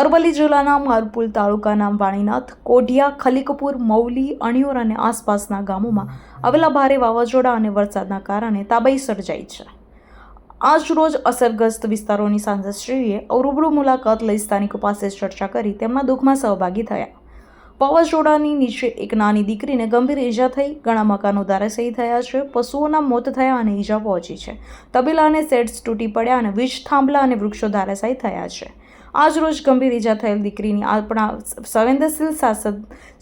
અરવલ્લી જિલ્લાના મારપુલ તાલુકાના વાણીનાથ, કોઢિયા, ખલીકપુર, મૌલી, અણિયોર અને આસપાસના ગામોમાં આવેલા ભારે વાવાઝોડા અને વરસાદના કારણે તાબાઈ સર્જાઈ છે. આજરોજ અસરગ્રસ્ત વિસ્તારોની સાંસદશ્રીએ રૂબરૂ મુલાકાત લઈ સ્થાનિકો પાસે ચર્ચા કરી તેમના દુઃખમાં સહભાગી થયા. વાવાઝોડાની નીચે એક નાની દીકરીને ગંભીર ઈજા થઈ. ઘણા મકાનો ધરાશયી થયા છે. પશુઓના મોત થયા અને ઈજા પહોંચી છે. તબેલા અને સેટ્સ તૂટી પડ્યા અને વીજ થાંભલા અને વૃક્ષો ધરાશાયી થયા છે. આજ રોજ ગંભીર ઈજા થયેલ દીકરીની આપણા સંવેદનશીલ સાંસદ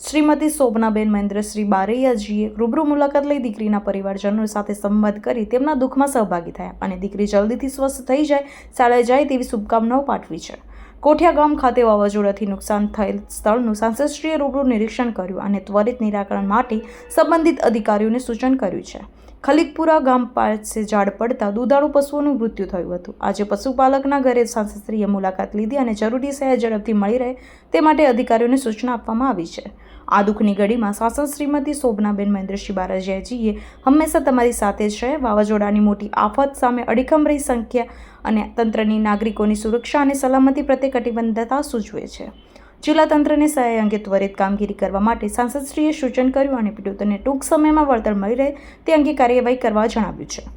શ્રીમતી શોભનાબેન મહેન્દ્રશ્રી બારૈયાજીએ રૂબરૂ મુલાકાત લઈ દીકરીના પરિવારજનો સાથે સંવાદ કરી તેમના દુઃખમાં સહભાગી થયા અને દીકરી જલ્દીથી સ્વસ્થ થઈ જાય, શાળાએ જાય તેવી શુભકામનાઓ પાઠવી છે. કોઠિયા ગામ ખાતે વાવાઝોડાથી નુકસાન થયેલ સ્થળનું સાંસદશ્રીએ રૂબરૂ નિરીક્ષણ કર્યું અને ત્વરિત નિરાકરણ માટે સંબંધિત અધિકારીઓને સૂચન કર્યું છે. ખલીકપુરા ગામ પાસે ઝાડ પડતા દુધાળુ પશુઓનું મૃત્યુ થયું હતું. આજે પશુપાલકના ઘરે સાંસદશ્રીએ મુલાકાત લીધી અને જરૂરી સહાય ઝડપથી મળી રહે તે માટે અધિકારીઓને સૂચના આપવામાં આવી છે. આ દુઃખની ઘડીમાં સાંસદ શ્રીમતી શોભનાબેન મહેન્દ્રસિંહ બારાજીયાજીએ હંમેશા તમારી સાથે છે વાવાઝોડાની મોટી આફત સામે અડીખમ રહી સંખ્યા અને તંત્રની નાગરિકોની સુરક્ષા અને સલામતી પ્રત્યે કટિબદ્ધતા સૂચવે છે. જિલ્લા તંત્રને સહાય અંગે ત્વરિત કામગીરી કરવા માટે સાંસદશ્રીએ સૂચન કર્યું અને પીડિતોને ટૂંક સમયમાં વળતર મળી રહે તે અંગે કાર્યવાહી કરવા જણાવ્યું છે.